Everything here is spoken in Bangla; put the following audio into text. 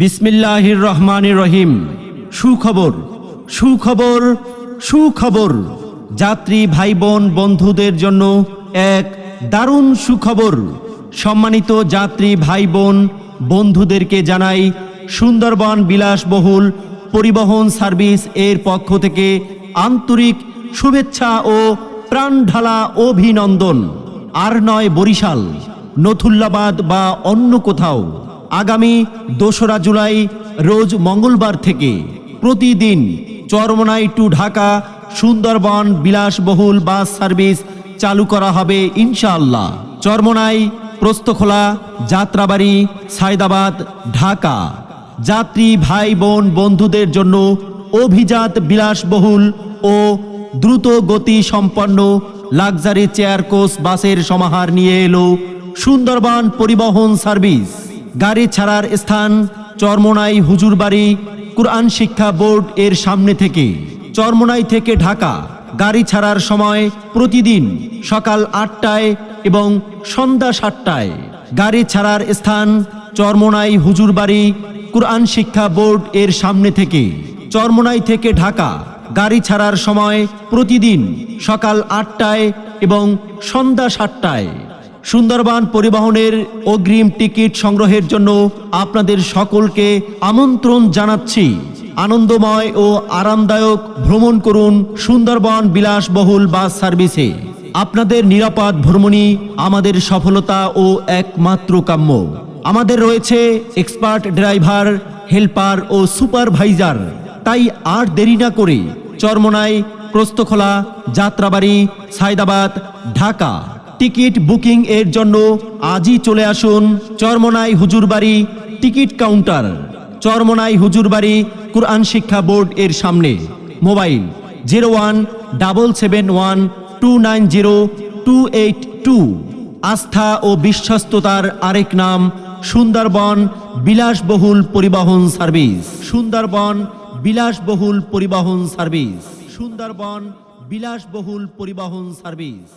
বিসমিল্লাহির রহমান রহিম। সুখবর সুখবর সুখবর। যাত্রী ভাই বোন বন্ধুদের জন্য এক দারুণ সুখবর। সম্মানিত যাত্রী ভাই বোন বন্ধুদেরকে জানাই সুন্দরবন বিলাসবহুল পরিবহন সার্ভিস এর পক্ষ থেকে আন্তরিক শুভেচ্ছা ও প্রাণঢালা অভিনন্দন। আর নয় বরিশাল নথুল্লাবাদ বা অন্য কোথাও। আগামী দোসরা জুলাই, রোজ মঙ্গলবার থেকে প্রতিদিন চরমনাই টু ঢাকা, সুন্দরবন বিলাসবহুল বাস সার্ভিস চালু করা হবে ইনশাআল্লাহ। চরমনাই, প্রস্তখোলা, যাত্রাবাড়ি, সায়দাবাদ, ঢাকা। যাত্রী, ভাই, বোন, বন্ধুদের জন্য অভিজাত বিলাসবহুল ও দ্রুত গতি সম্পন্ন লাক্সারি চেয়ার কোচ বাসের সমাহার নিয়ে এলো সুন্দরবন পরিবহন সার্ভিস। গাড়ি ছাড়ার স্থান, চরমোনাই হুজুরবাড়ি, কুরআন শিক্ষা বোর্ড এর সামনে থেকে। চরমোনাই থেকে ঢাকা, গাড়ি ছাড়ার সময় প্রতিদিন সকাল আটটায় এবং সন্ধ্যা সাতটায়। গাড়ি ছাড়ার স্থান, চরমোনাই হুজুরবাড়ি, কুরআন শিক্ষা বোর্ড এর সামনে থেকে। চরমোনাই থেকে ঢাকা, গাড়ি ছাড়ার সময় প্রতিদিন সকাল আটটায় এবং সন্ধ্যা সাতটায়। সুন্দরবন পরিবহনের অগ্রিম টিকিট সংগ্রহের জন্য আপনাদের সকলকে আমন্ত্রণ জানাচ্ছি। আনন্দময় ও আরামদায়ক ভ্রমণ করুন সুন্দরবন বিলাসবহুল বাস সার্ভিসে। আপনাদের নিরাপদ ভ্রমণই আমাদের সফলতা ও একমাত্র কাম্য। আমাদের রয়েছে এক্সপার্ট ড্রাইভার, হেল্পার ও সুপারভাইজার। তাই আর দেরি না করে চরমনাই, প্রস্তখোলা, যাত্রাবাড়ি, সায়দাবাদ, ঢাকা। টিকিট বুকিং এর জন্য আজই চলে আসুন Charmonai Hujurbari ticket counter. Charmonai Hujurbari Quran শিক্ষা বোর্ড এর সামনে। Mobile zero one double seven one two nine zero two eight two. আস্থা ও বিশ্বস্ততার আরেক নাম, সুন্দরবন বিলাসবহুল পরিবহন সার্ভিস। সুন্দরবন বিলাসবহুল পরিবহন সার্ভিস। সুন্দরবন বিলাসবহুল পরিবহন সার্ভিস।